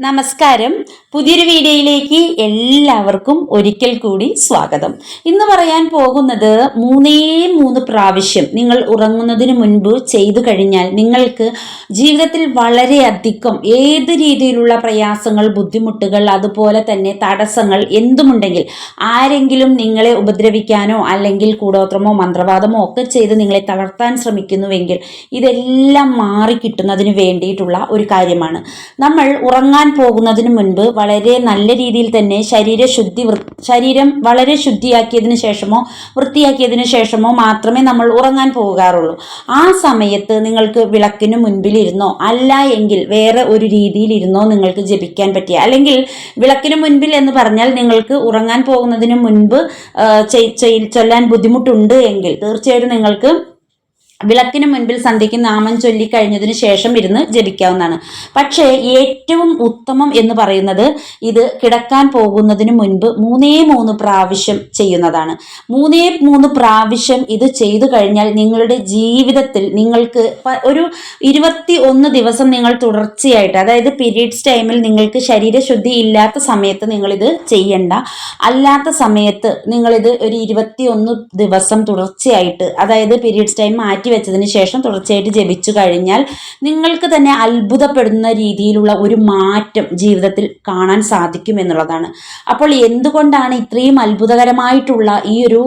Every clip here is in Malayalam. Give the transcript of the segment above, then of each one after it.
നമസ്കാരം. പുതിയൊരു വീഡിയോയിലേക്ക് എല്ലാവർക്കും ഒരിക്കൽ കൂടി സ്വാഗതം. ഇന്ന് പറയാൻ പോകുന്നത് മൂന്നേ മൂന്ന് പ്രാവശ്യം നിങ്ങൾ ഉറങ്ങുന്നതിന് മുൻപ് ചെയ്തു കഴിഞ്ഞാൽ നിങ്ങൾക്ക് ജീവിതത്തിൽ വളരെയധികം ഏത് രീതിയിലുള്ള പ്രയാസങ്ങൾ ബുദ്ധിമുട്ടുകൾ അതുപോലെ തന്നെ തടസ്സങ്ങൾ എന്തുമുണ്ടെങ്കിൽ ആരെങ്കിലും നിങ്ങളെ ഉപദ്രവിക്കാനോ അല്ലെങ്കിൽ കൂടോത്രമോ മന്ത്രവാദമോ ഒക്കെ ചെയ്ത് നിങ്ങളെ തളർത്താൻ ശ്രമിക്കുന്നുവെങ്കിൽ ഇതെല്ലാം മാറിക്കിട്ടുന്നതിന് വേണ്ടിയിട്ടുള്ള ഒരു കാര്യമാണ്. നമ്മൾ ഉറങ്ങാൻ പോകുന്നതിന് മുൻപ് വളരെ നല്ല രീതിയിൽ തന്നെ ശരീരശുദ്ധി വൃ ശരീരം വളരെ ശുദ്ധിയാക്കിയതിന് ശേഷമോ വൃത്തിയാക്കിയതിന് ശേഷമോ മാത്രമേ നമ്മൾ ഉറങ്ങാൻ പോകാറുള്ളൂ. ആ സമയത്ത് നിങ്ങൾക്ക് വിളക്കിന് മുൻപിലിരുന്നോ അല്ല എങ്കിൽ വേറെ ഒരു രീതിയിലിരുന്നോ നിങ്ങൾക്ക് ജപിക്കാൻ പറ്റിയ അല്ലെങ്കിൽ വിളക്കിന് മുൻപിൽ എന്ന് പറഞ്ഞാൽ നിങ്ങൾക്ക് ഉറങ്ങാൻ പോകുന്നതിന് മുൻപ് ചൊല്ലാൻ ബുദ്ധിമുട്ടുണ്ട് എങ്കിൽ തീർച്ചയായിട്ടും നിങ്ങൾക്ക് വിളക്കിന് മുൻപിൽ സന്ധ്യയ്ക്ക് നാമം ചൊല്ലി കഴിഞ്ഞതിന് ശേഷം ഇരുന്ന് ജപിക്കാവുന്നതാണ്. പക്ഷേ ഏറ്റവും ഉത്തമം എന്ന് പറയുന്നത് ഇത് കിടക്കാൻ പോകുന്നതിന് മുൻപ് മൂന്നേ മൂന്ന് പ്രാവശ്യം ചെയ്യുന്നതാണ്. മൂന്നേ മൂന്ന് പ്രാവശ്യം ഇത് ചെയ്തു കഴിഞ്ഞാൽ നിങ്ങളുടെ ജീവിതത്തിൽ നിങ്ങൾക്ക് ഒരു ഇരുപത്തി ഒന്ന് ദിവസം നിങ്ങൾ തുടർച്ചയായിട്ട് അതായത് പീരീഡ്സ് ടൈമിൽ നിങ്ങൾക്ക് ശരീരശുദ്ധി ഇല്ലാത്ത സമയത്ത് നിങ്ങളിത് ചെയ്യണ്ട. അല്ലാത്ത സമയത്ത് നിങ്ങളിത് ഒരു ഇരുപത്തി ഒന്ന് ദിവസം തുടർച്ചയായിട്ട് അതായത് പീരീഡ്സ് ടൈം മാറ്റി വെച്ചതിന് ശേഷം തുടർച്ചയായിട്ട് ജപിച്ചു കഴിഞ്ഞാൽ നിങ്ങൾക്ക് തന്നെ അത്ഭുതപ്പെടുന്ന രീതിയിലുള്ള ഒരു മാറ്റം ജീവിതത്തിൽ കാണാൻ സാധിക്കും എന്നുള്ളതാണ്. അപ്പോൾ എന്തുകൊണ്ടാണ് ഇത്രയും അത്ഭുതകരമായിട്ടുള്ള ഈ ഒരു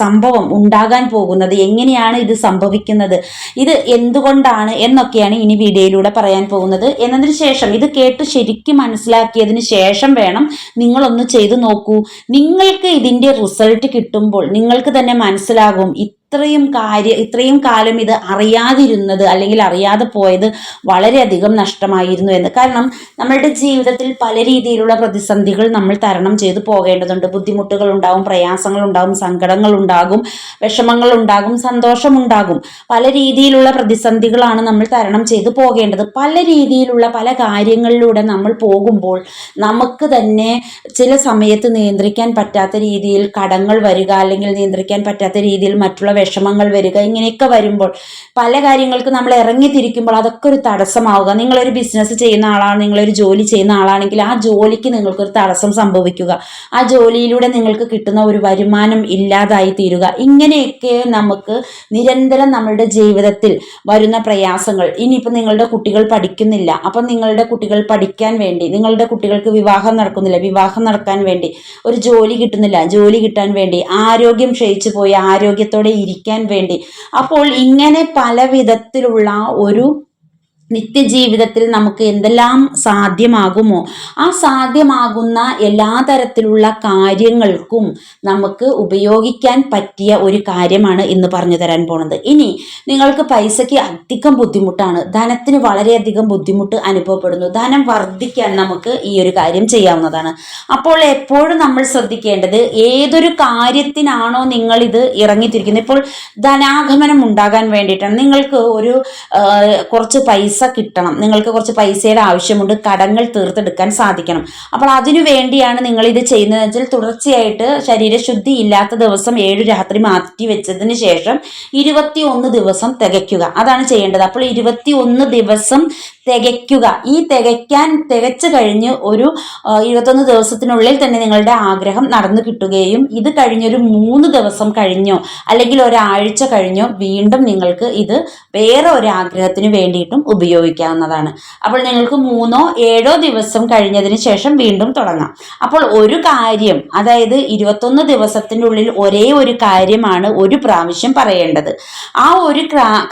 സംഭവം ഉണ്ടാകാൻ പോകുന്നത്? എങ്ങനെയാണ് ഇത് സംഭവിക്കുന്നത്? ഇത് എന്തുകൊണ്ടാണ് എന്നൊക്കെയാണ് ഇനി വീഡിയോയിലൂടെ പറയാൻ പോകുന്നത്. എന്നതിന് ശേഷം ഇത് കേട്ട് ശരിക്കും മനസ്സിലാക്കിയതിന് ശേഷം വേണം നിങ്ങളൊന്ന് ചെയ്തു നോക്കൂ. നിങ്ങൾക്ക് ഇതിന്റെ റിസൾട്ട് കിട്ടുമ്പോൾ നിങ്ങൾക്ക് തന്നെ മനസ്സിലാകും ഇത്രയും കാര്യം ഇത്രയും കാലം ഇത് അറിയാതിരുന്നത് അല്ലെങ്കിൽ അറിയാതെ പോയത് വളരെയധികം നഷ്ടമായിരുന്നു എന്ന്. കാരണം നമ്മളുടെ ജീവിതത്തിൽ പല രീതിയിലുള്ള പ്രതിസന്ധികൾ നമ്മൾ തരണം ചെയ്തു പോകേണ്ടതുണ്ട്. ബുദ്ധിമുട്ടുകൾ ഉണ്ടാവും പ്രയാസങ്ങൾ ഉണ്ടാവും സങ്കടങ്ങൾ ഉണ്ടാകും വിഷമങ്ങൾ ഉണ്ടാകും സന്തോഷമുണ്ടാകും പല രീതിയിലുള്ള പ്രതിസന്ധികളാണ് നമ്മൾ തരണം ചെയ്തു പോകേണ്ടത്. പല രീതിയിലുള്ള പല കാര്യങ്ങളിലൂടെ നമ്മൾ പോകുമ്പോൾ നമുക്ക് തന്നെ ചില സമയത്ത് നിയന്ത്രിക്കാൻ പറ്റാത്ത രീതിയിൽ കടങ്ങൾ വരിക അല്ലെങ്കിൽ നിയന്ത്രിക്കാൻ പറ്റാത്ത രീതിയിൽ മറ്റുള്ള വിഷമങ്ങൾ വരിക ഇങ്ങനെയൊക്കെ വരുമ്പോൾ പല കാര്യങ്ങൾക്ക് നമ്മൾ ഇറങ്ങി തിരിക്കുമ്പോൾ അതൊക്കെ ഒരു തടസ്സമാവുക. നിങ്ങളൊരു ബിസിനസ് ചെയ്യുന്ന ആളാണ് നിങ്ങളൊരു ജോലി ചെയ്യുന്ന ആളാണെങ്കിൽ ആ ജോലിക്ക് നിങ്ങൾക്കൊരു തടസ്സം സംഭവിക്കുക. ആ ജോലിയിലൂടെ നിങ്ങൾക്ക് കിട്ടുന്ന ഒരു വരുമാനം ഇല്ലാതായി തീരുക. ഇങ്ങനെയൊക്കെ നമുക്ക് നിരന്തരം നമ്മളുടെ ജീവിതത്തിൽ വരുന്ന പ്രയാസങ്ങൾ. ഇനിയിപ്പോൾ നിങ്ങളുടെ കുട്ടികൾ പഠിക്കുന്നില്ല. അപ്പം നിങ്ങളുടെ കുട്ടികൾ പഠിക്കാൻ വേണ്ടി നിങ്ങളുടെ കുട്ടികൾക്ക് വിവാഹം നടക്കുന്നില്ല. വിവാഹം നടക്കാൻ വേണ്ടി ഒരു ജോലി കിട്ടുന്നില്ല. ജോലി കിട്ടാൻ വേണ്ടി ആരോഗ്യം ക്ഷയിച്ചു പോയി ആരോഗ്യത്തോടെ ഇരിക്കാൻ വേണ്ടി. അപ്പോൾ ഇങ്ങനെ പല വിധത്തിലുള്ള ഒരു നിത്യജീവിതത്തിൽ നമുക്ക് എന്തെല്ലാം സാധ്യമാകുമോ? ആ സാധ്യമാകുന്ന എല്ലാ തരത്തിലുള്ള കാര്യങ്ങൾക്കും നമുക്ക് ഉപയോഗിക്കാൻ പറ്റിയ ഒരു കാര്യമാണ് ഇന്ന് പറഞ്ഞു തരാൻ പോണത്. ഇനി നിങ്ങൾക്ക് പൈസയ്ക്ക് അധികം ബുദ്ധിമുട്ടാണ്. ധനത്തിന് വളരെയധികം ബുദ്ധിമുട്ട് അനുഭവപ്പെടുന്നു. ധനം വർദ്ധിക്കാൻ നമുക്ക് ഈ ഒരു കാര്യം ചെയ്യാവുന്നതാണ്. അപ്പോൾ എപ്പോഴും നമ്മൾ ശ്രദ്ധിക്കേണ്ടത് ഏതൊരു കാര്യത്തിനാണോ നിങ്ങൾ ഇത് ഇറങ്ങിത്തിരിക്കുന്നത്. ഇപ്പോൾ ധനാഗമനം ഉണ്ടാകാൻ വേണ്ടിയിട്ടാണ്. നിങ്ങൾക്ക് ഒരു കുറച്ച് പൈസ കിട്ടണം. നിങ്ങൾക്ക് കുറച്ച് പൈസയുടെ ആവശ്യമുണ്ട് കടങ്ങൾ തീർത്തെടുക്കാൻ സാധിക്കണം. അപ്പോൾ അതിനു വേണ്ടിയാണ് നിങ്ങൾ ഇത് ചെയ്യുന്നതെന്ന് വെച്ചാൽ തുടർച്ചയായിട്ട് ശരീരശുദ്ധി ഇല്ലാത്ത ദിവസം ഏഴ് രാത്രി മാറ്റി വെച്ചതിന് ശേഷം ഇരുപത്തി ഒന്ന് ദിവസം തികയ്ക്കുക. അതാണ് ചെയ്യേണ്ടത്. അപ്പോൾ ഇരുപത്തി ഒന്ന് ദിവസം തികയ്ക്കുക. ഈ തികയ്ക്കാൻ തികച്ചു കഴിഞ്ഞ് ഒരു ഇരുപത്തൊന്ന് ദിവസത്തിനുള്ളിൽ തന്നെ നിങ്ങളുടെ ആഗ്രഹം നടന്നു കിട്ടുകയും ഇത് കഴിഞ്ഞൊരു മൂന്ന് ദിവസം കഴിഞ്ഞോ അല്ലെങ്കിൽ ഒരാഴ്ച കഴിഞ്ഞോ വീണ്ടും നിങ്ങൾക്ക് ഇത് വേറെ ഒരു ആഗ്രഹത്തിന് വേണ്ടിയിട്ടും ഉപയോഗിക്കാവുന്നതാണ്. അപ്പോൾ നിങ്ങൾക്ക് മൂന്നോ ഏഴോ ദിവസം കഴിഞ്ഞതിന് ശേഷം വീണ്ടും തുടങ്ങാം. അപ്പോൾ ഒരു കാര്യം അതായത് ഇരുപത്തൊന്ന് ദിവസത്തിന്റെ ഉള്ളിൽ ഒരേ ഒരു കാര്യമാണ് ഒരു പ്രാവശ്യം പറയേണ്ടത്. ആ ഒരു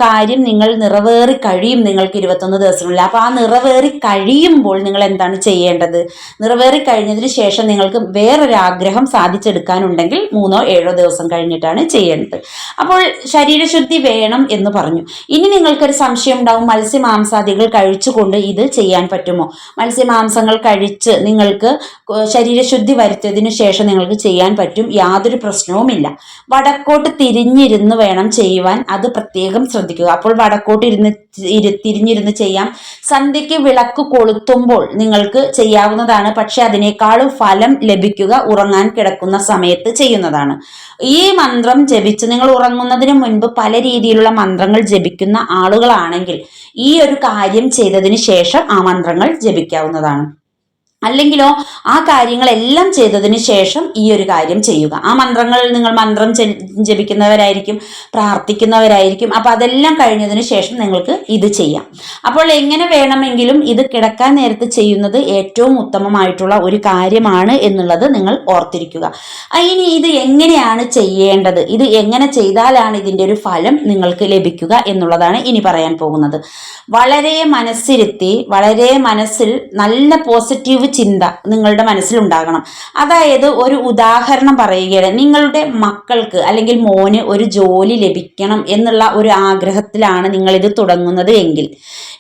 കാര്യം നിങ്ങൾ നിറവേറി കഴിയും നിങ്ങൾക്ക് ഇരുപത്തൊന്ന് ദിവസത്തിനുള്ളിൽ. അപ്പോൾ ആ നിറവേറി കഴിയുമ്പോൾ നിങ്ങൾ എന്താണ് ചെയ്യേണ്ടത്? നിറവേറി കഴിഞ്ഞതിന് ശേഷം നിങ്ങൾക്ക് വേറൊരു ആഗ്രഹം സാധിച്ചെടുക്കാനുണ്ടെങ്കിൽ മൂന്നോ ഏഴോ ദിവസം കഴിഞ്ഞിട്ടാണ് ചെയ്യേണ്ടത്. അപ്പോൾ ശരീരശുദ്ധി വേണം എന്ന് പറഞ്ഞു. ഇനി നിങ്ങൾക്കൊരു സംശയം ഉണ്ടാവും. മത്സ്യമാംസാദികൾ കഴിച്ചുകൊണ്ട് ഇത് ചെയ്യാൻ പറ്റുമോ? മത്സ്യമാംസങ്ങൾ കഴിച്ച് നിങ്ങൾക്ക് ശരീരശുദ്ധി വരുത്തിയതിനു ശേഷം നിങ്ങൾക്ക് ചെയ്യാൻ പറ്റും. യാതൊരു പ്രശ്നവുമില്ല വടക്കോട്ട് തിരിഞ്ഞിരുന്ന് വേണം ചെയ്യുവാൻ. അത് പ്രത്യേകം ശ്രദ്ധിക്കുക. അപ്പോൾ വടക്കോട്ട് ഇരുന്ന് ഇരു- തിരിഞ്ഞിരുന്ന് ചെയ്യാം. സന്ധ്യയ്ക്ക് വിളക്ക് കൊളുത്തുമ്പോൾ നിങ്ങൾക്ക് ചെയ്യാവുന്നതാണ്. പക്ഷെ അതിനേക്കാളും ഫലം ലഭിക്കുക ഉറങ്ങാൻ കിടക്കുന്ന സമയത്ത് ചെയ്യുന്നതാണ്. ഈ മന്ത്രം ജപിച്ച് നിങ്ങൾ ഉറങ്ങുന്നതിന് മുൻപ് പല രീതിയിലുള്ള മന്ത്രങ്ങൾ ജപിക്കുന്ന ആളുകളാണെങ്കിൽ ഈ ഒരു കാര്യം ചെയ്തതിന് ശേഷം ആ മന്ത്രങ്ങൾ ജപിക്കാവുന്നതാണ്. അല്ലെങ്കിലോ ആ കാര്യങ്ങളെല്ലാം ചെയ്തതിന് ശേഷം ഈ ഒരു കാര്യം ചെയ്യുക. ആ മന്ത്രങ്ങൾ നിങ്ങൾ മന്ത്രം ജപിക്കുന്നവരായിരിക്കും പ്രാർത്ഥിക്കുന്നവരായിരിക്കും. അപ്പോൾ അതെല്ലാം കഴിഞ്ഞതിന് ശേഷം നിങ്ങൾക്ക് ഇത് ചെയ്യാം. അപ്പോൾ എങ്ങനെ വേണമെങ്കിലും ഇത് കിടക്കാൻ നേരത്ത് ചെയ്യുന്നത് ഏറ്റവും ഉത്തമമായിട്ടുള്ള ഒരു കാര്യമാണ് എന്നുള്ളത് നിങ്ങൾ ഓർത്തിരിക്കുക. ഇനി ഇത് എങ്ങനെയാണ് ചെയ്യേണ്ടത്? ഇത് എങ്ങനെ ചെയ്താലാണ് ഇതിന്റെ ഒരു ഫലം നിങ്ങൾക്ക് ലഭിക്കുക എന്നുള്ളതാണ് ഇനി പറയാൻ പോകുന്നത്. വളരെ മനസ്സിരുത്തി വളരെ മനസ്സിൽ നല്ല പോസിറ്റീവ് ചിന്ത നിങ്ങളുടെ മനസ്സിലുണ്ടാകണം. അതായത് ഒരു ഉദാഹരണം പറയുകയാണ് നിങ്ങളുടെ മക്കൾക്ക് അല്ലെങ്കിൽ മോന് ഒരു ജോലി ലഭിക്കണം എന്നുള്ള ഒരു ആഗ്രഹത്തിലാണ് നിങ്ങൾ ഇത് തുടങ്ങുന്നത് എങ്കിൽ.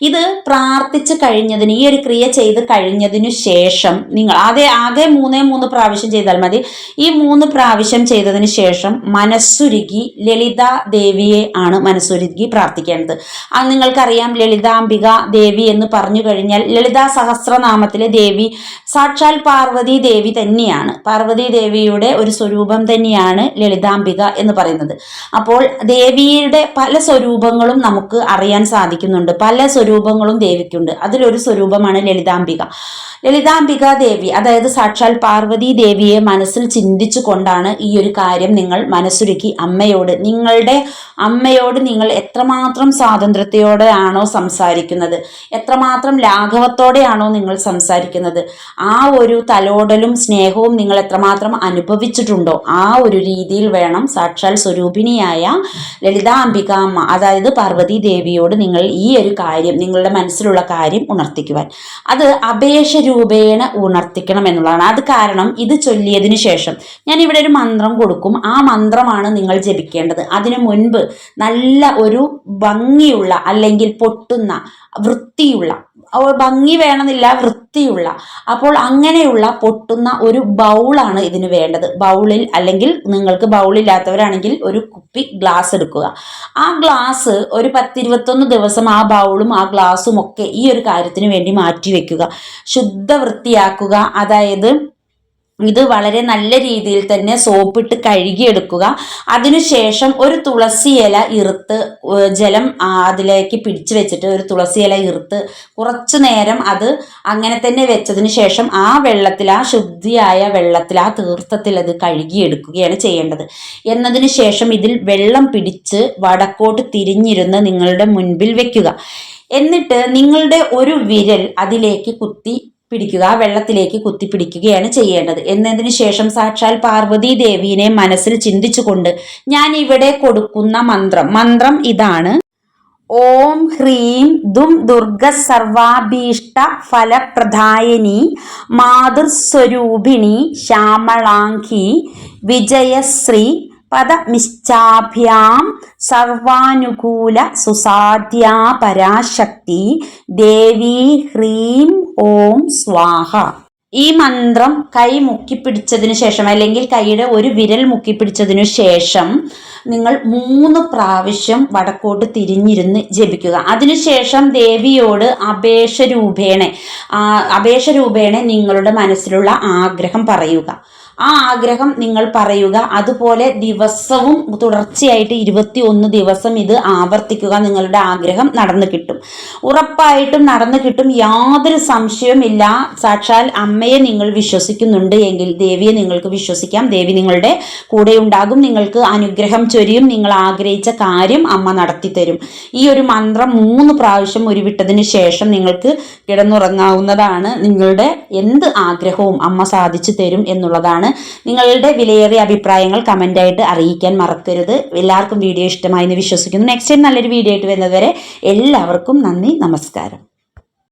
ഇത് പ്രാർത്ഥിച്ച് കഴിഞ്ഞതിന് ഈ ഒരു ക്രിയ ചെയ്ത് കഴിഞ്ഞതിനു ശേഷം നിങ്ങൾ ആകെ ആകെ മൂന്നേ മൂന്ന് പ്രാവശ്യം ചെയ്താൽ മതി. ഈ മൂന്ന് പ്രാവശ്യം ചെയ്തതിന് ശേഷം മനസ്സുരുകി ലളിത ദേവിയെ ആണ് മനസ്സുരുകി പ്രാർത്ഥിക്കേണ്ടത്. അത് നിങ്ങൾക്കറിയാം ലളിതാംബിക ദേവി എന്ന് പറഞ്ഞു കഴിഞ്ഞാൽ ലളിതാ സഹസ്രനാമത്തിലെ ദേവി സാക്ഷാൽ പാർവതി ദേവി തന്നെയാണ്. പാർവതി ദേവിയുടെ ഒരു സ്വരൂപം തന്നെയാണ് ലളിതാംബിക എന്ന് പറയുന്നത്. അപ്പോൾ ദേവിയുടെ പല സ്വരൂപങ്ങളും നമുക്ക് അറിയാൻ സാധിക്കുന്നുണ്ട്. പല സ്വരൂപങ്ങളും ദേവിക്കുണ്ട്. അതിലൊരു സ്വരൂപമാണ് ലളിതാംബിക. ലളിതാംബിക ദേവി അതായത് സാക്ഷാൽ പാർവതി ദേവിയെ മനസ്സിൽ ചിന്തിച്ചു കൊണ്ടാണ് ഈ ഒരു കാര്യം നിങ്ങൾ മനസ്സുരുക്കി അമ്മയോട് നിങ്ങളുടെ അമ്മയോട് നിങ്ങൾ എത്രമാത്രം സ്വാതന്ത്ര്യത്തോടെയാണോ സംസാരിക്കുന്നത്? എത്രമാത്രം ലാഘവത്തോടെയാണോ നിങ്ങൾ സംസാരിക്കുന്നത്? ആ ഒരു തലോടലും സ്നേഹവും നിങ്ങൾ എത്രമാത്രം അനുഭവിച്ചിട്ടുണ്ടോ? ആ ഒരു രീതിയിൽ വേണം സാക്ഷാൽ സ്വരൂപിണിയായ ലളിതാംബിക അമ്മ അതായത് പാർവതി ദേവിയോട് നിങ്ങൾ ഈ ഒരു കാര്യം നിങ്ങളുടെ മനസ്സിലുള്ള കാര്യം ഉണർത്തിക്കുവാൻ. അത് അപേക്ഷ രൂപേണ ഉണർത്തിക്കണം എന്നുള്ളതാണ്. അത് കാരണം ഇത് ചൊല്ലിയതിനു ശേഷം ഞാൻ ഇവിടെ ഒരു മന്ത്രം കൊടുക്കും. ആ മന്ത്രമാണ് നിങ്ങൾ ജപിക്കേണ്ടത്. അതിനു മുൻപ് നല്ല ഒരു ഭംഗിയുള്ള അല്ലെങ്കിൽ പൊട്ടുന്ന വൃത്തിയുള്ള ഭംഗി വേണമെന്നില്ല വൃത്തിയുള്ള അപ്പോൾ അങ്ങനെയുള്ള പൊട്ടുന്ന ഒരു ബൗളാണ് ഇതിന് വേണ്ടത്. ബൗളിൽ അല്ലെങ്കിൽ നിങ്ങൾക്ക് ബൗളില്ലാത്തവരാണെങ്കിൽ ഒരു കുപ്പി ഗ്ലാസ് എടുക്കുക. ആ ഗ്ലാസ് ഒരു പത്തിരുപത്തൊന്ന് ദിവസം ആ ബൗളും ആ ഗ്ലാസും ഒക്കെ ഈ ഒരു കാര്യത്തിന് വേണ്ടി മാറ്റി വെക്കുക. ശുദ്ധ വൃത്തിയാക്കുക. അതായത് ഇത് വളരെ നല്ല രീതിയിൽ തന്നെ സോപ്പിട്ട് കഴുകിയെടുക്കുക. അതിനുശേഷം ഒരു തുളസി ഇല ഇറുത്ത് ജലം അതിലേക്ക് പിടിച്ചു വെച്ചിട്ട് ഒരു തുളസി ഇല ഇറുത്ത് കുറച്ചു നേരം അത് അങ്ങനെ തന്നെ വെച്ചതിന് ശേഷം ആ വെള്ളത്തിൽ ആ ശുദ്ധിയായ വെള്ളത്തിൽ ആ തീർത്ഥത്തിൽ അത് കഴുകിയെടുക്കുകയാണ് ചെയ്യേണ്ടത്. എന്നതിന് ശേഷം ഇതിൽ വെള്ളം പിടിച്ച് വടക്കോട്ട് തിരിഞ്ഞിരുന്ന് നിങ്ങളുടെ മുൻപിൽ വെക്കുക. എന്നിട്ട് നിങ്ങളുടെ ഒരു വിരൽ അതിലേക്ക് കുത്തി പിടിക്കുക ആ വെള്ളത്തിലേക്ക് കുത്തിപ്പിടിക്കുകയാണ് ചെയ്യേണ്ടത്. എന്നതിന് ശേഷം സാക്ഷാൽ പാർവതി ദേവിയെ മനസ്സിൽ ചിന്തിച്ചുകൊണ്ട് ഞാൻ ഇവിടെ കൊടുക്കുന്ന മന്ത്രം മന്ത്രം ഇതാണ്. ഓം ഹ്രീം ദും ദുർഗ സർവാഭീഷ്ട ഫലപ്രദായനി മാതൃസ്വരൂപിണി ശ്യാമളാംഘി വിജയശ്രീ പദമിശ്ചാഭ്യാം സർവാനുകൂല സുസാധ്യാ പരാശക്തി ദേവി ഹ്രീം ഓം സ്വാഹ. ഈ മന്ത്രം കൈ മുക്കിപ്പിടിച്ചതിന് ശേഷം അല്ലെങ്കിൽ കൈയുടെ ഒരു വിരൽ മുക്കിപ്പിടിച്ചതിനു ശേഷം നിങ്ങൾ മൂന്ന് പ്രാവശ്യം വടക്കോട്ട് തിരിഞ്ഞിരുന്ന് ജപിക്കുക. അതിനുശേഷം ദേവിയോട് അപേക്ഷ രൂപേണ അപേക്ഷ രൂപേണ നിങ്ങളുടെ മനസ്സിലുള്ള ആഗ്രഹം പറയുക. ആ ആഗ്രഹം നിങ്ങൾ പറയുക. അതുപോലെ ദിവസവും തുടർച്ചയായിട്ട് ഇരുപത്തി ഒന്ന് ദിവസം ഇത് ആവർത്തിക്കുക നിങ്ങളുടെ ആഗ്രഹം നടന്നു കിട്ടും. ഉറപ്പായിട്ടും നടന്നു കിട്ടും. യാതൊരു സംശയവുമില്ല. സാക്ഷാൽ അമ്മയെ നിങ്ങൾ വിശ്വസിക്കുന്നുണ്ട് എങ്കിൽ ദേവിയെ നിങ്ങൾക്ക് വിശ്വസിക്കാം. ദേവി നിങ്ങളുടെ കൂടെ ഉണ്ടാകും. നിങ്ങൾക്ക് അനുഗ്രഹം ചൊരിയും. നിങ്ങൾ ആഗ്രഹിച്ച കാര്യം അമ്മ നടത്തി തരും. ഈ ഒരു മന്ത്രം മൂന്ന് പ്രാവശ്യം ഉരുവിട്ടതിന് ശേഷം നിങ്ങൾക്ക് കിടന്നുറങ്ങാവുന്നതാണ്. നിങ്ങളുടെ എന്ത് ആഗ്രഹവും അമ്മ സാധിച്ചു തരും എന്നുള്ളതാണ് നിങ്ങളുടെ വിലയേറിയ അഭിപ്രായങ്ങൾ കമന്റായിട്ട് അറിയിക്കാൻ മറക്കരുത്. എല്ലാവർക്കും വീഡിയോ ഇഷ്ടമായി എന്ന് വിശ്വസിക്കുന്നു. നെക്സ്റ്റ് ടൈം നല്ലൊരു വീഡിയോ ആയിട്ട് വരുന്നതുവരെ എല്ലാവർക്കും നന്ദി നമസ്കാരം.